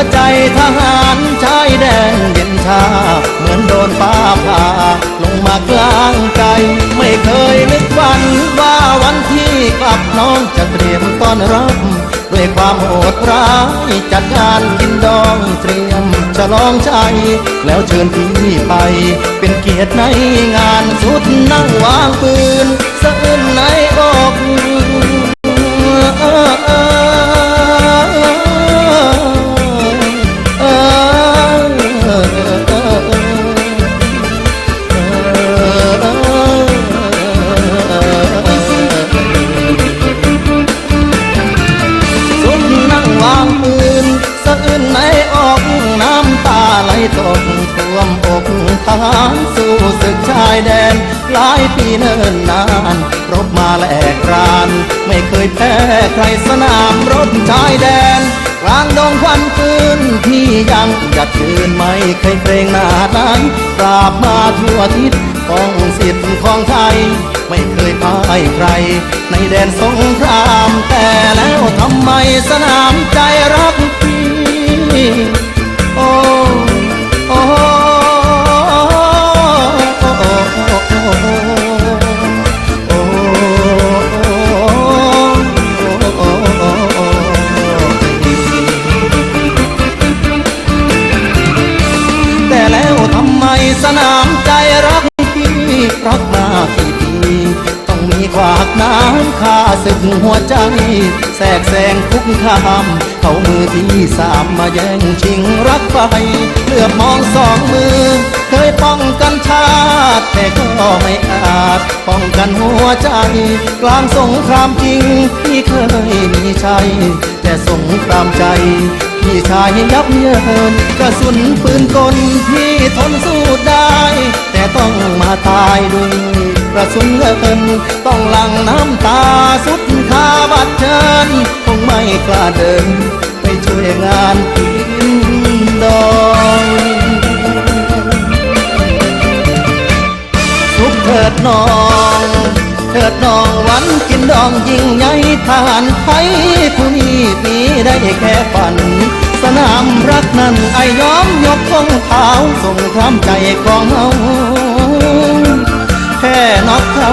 วใจทหารชายแดนเย็นชา เหมือนโดนฟ้าผ่าลงมากลางใจไม่เคยนึกฝันว่าวันที่กลับน้องจะเตรียมต้อนรับ ด้วยความโหดร้ายจัดงานกินดองเตรียมฉลองชัยแล้วเชิญพี่ไป เป็นเกียรติในงานสุดนั่งวางปืนสะอื้นใน ตกท่วมอกทหารสู้ศึกชายแดน หลายปีเนิ่นนาน รบมาแลกราน ไม่เคยแพ้ใครสนามรบชายแดน กลางดงควันปืนที่ยังหยัดยืนไม่เคยเกรงหน้านั้นปราบมาทั่วทิศของสิทธิ์ของไทย ไม่เคยพ่ายใคร ในแดนสงคราม แต่แล้วทำไมสนามใจรักพี่ โอ้ แต่แล้วทำไมสนามใจรัก หัวใจ แทรกแซงคุกคามเขามือที่สามมาแย่งชิงรักไปเลือบมองสองมือ เคยป้องกันชาติ แต่ก็ไม่อาจ ป้องกันหัวใจ กลางสงครามจริง ที่เคยมีชัยแต่สงครามใจพี่ชายยับเยินกระสุนปืนกลพี่ทนสู้ แต่ต้องมาตายด้วยกระสุนเงินต้องหลั่งน้ำตาสุดคาบัดเชิญคงไม่กล้าเดิน ไปช่วยงานกินดองสุขเถิดน้อง เถิดน้อง นกินดองยิ่งใหญ่ทหารไทยผู้นี้มีได้แค่ฝัน สนามรักนั้นไอ้ยอมยกธงเท้าส่งความใจของเฮาแค่นอกเขา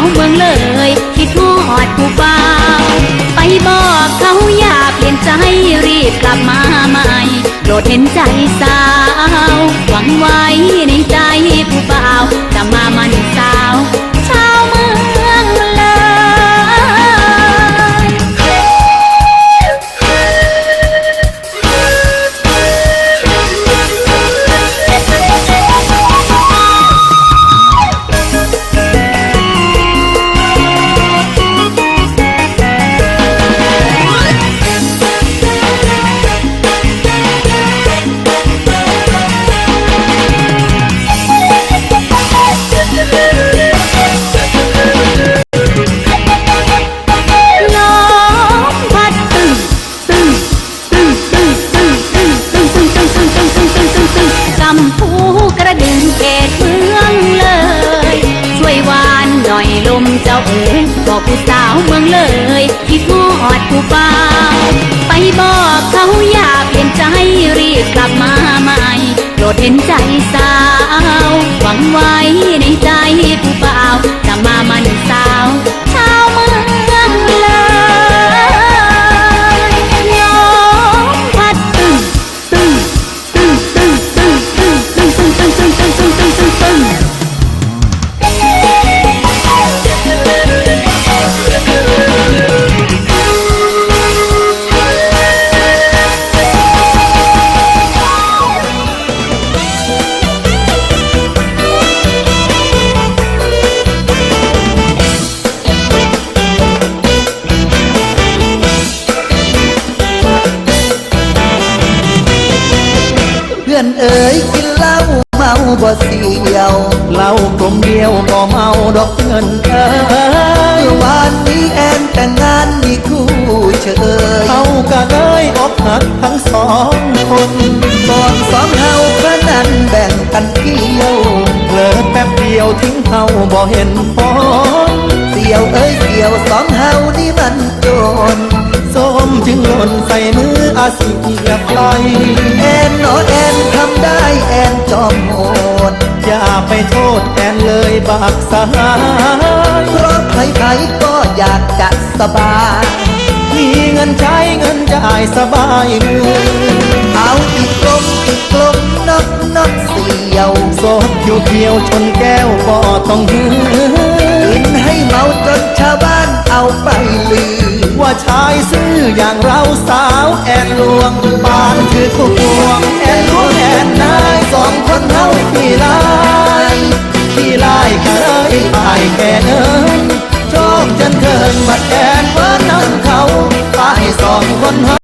าวเมืองเลยคิดทอดผู้เบาไปบอกเขาอย่าเปลี่ยนใจรีบกลับมาใหม่โปรดเห็นใจสาว หวังไว้ในใจผู้เบาจะมา เจ้าเอ๋ยบอกผู้สาวเมืองเลยที่ทอดผู้เบาไปบอกเขาอย่าเปลี่ยนใจรีบกลับมาใหม่โปรดเห็นใจสาว หวังไว้ในใจผู้เบาจะมามันสาว บ่เสียวเหล้ากลมเดียวก็เมาดอกเงินเอยวานนี้แอนแต่งงานมีคู่เฉยเขาก็เลยอกหักทั้งสองคนก่อนสองเฮาพระนั้นแบ่งกันเที่ยวเผลอแป๊บเดียวทิ้งเขาบ่เห็นพอเสียวเอ้ยเสียวสองเฮานี่มันโจร ส้มจึงหล่นใส่มืออาเสียบไปแอนโนแอนทำได้แอนจอมโหดอย่าไปโทษแอนเลยบากสาเพราะใครๆก็อยากจะสบาย มีเงินใช้เงินจ่ายสบายมือเอาอีกกลมอีกกลมนักนกเสี่ยวโสดอยู่เพียวชนแก้วบ่ต้องหือกินให้เมาจนชาวบ้าน เอาไปลือ ว่าชายซื่ออย่างเราสาวแอนลวงบานคือผู้พวงแอนลวงแอนนายสองคนเท่าพี่ลายพี่ลายกระไรตายแค่เนินโชคจนเกินบัดแอนเพิ่นนั่งเขาตายสองคนเฮา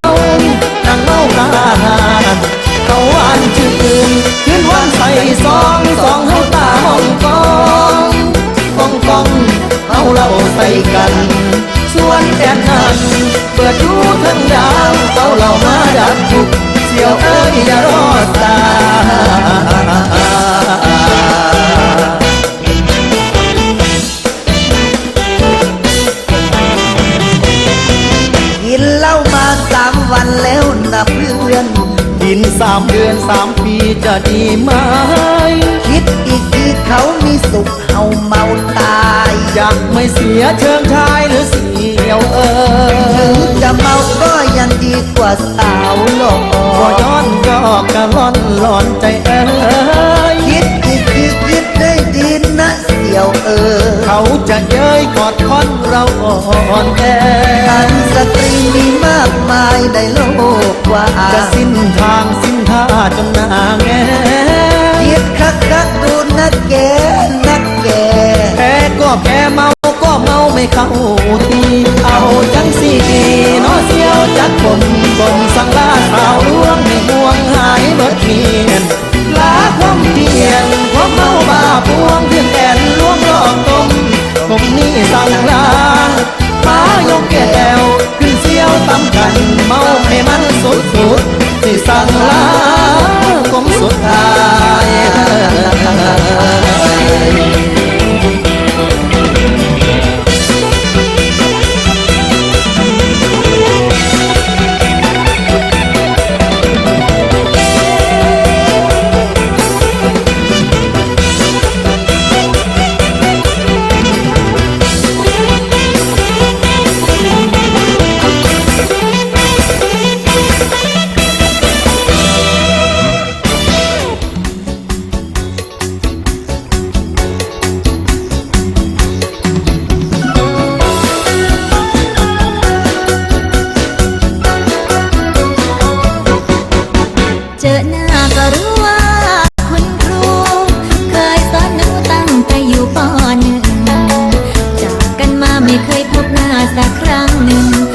เฮาเล่าใส่กัน ส่วนแอนนั้นเปิดดูทั้งดาวเขาเหล่ามาดับทุกข์เสียวเอ้ยอย่ารอสายกินเหล้ามาสามวันแล้วนะเพื่อนดินสามเดือนสามปีจะดีไหม คิดอีกที เขามีสุขเฮาเมาตายอยากไม่เสียเชิงชายหรือเสียวเอ้ถึงจะเมาก็ยังดีกว่าสาวหล่อก็ย้อนก็กะล่อนหลอนใจเอ้ยคิดอีกทีคิดได้ดีนะเสี่ยวเออ เขาจะเย้ยกอดคอนเราอ่อนแออันสตรีมีมากมายในโลกว่าจะสิ้นทางสิ้นท่าจนหน้าแง คักคักดูนักแกนักแกแพ้ก็แพ้เมาก็เมาไม่เข้าทีเอาจังสีดีเนาะเสียวจัก สั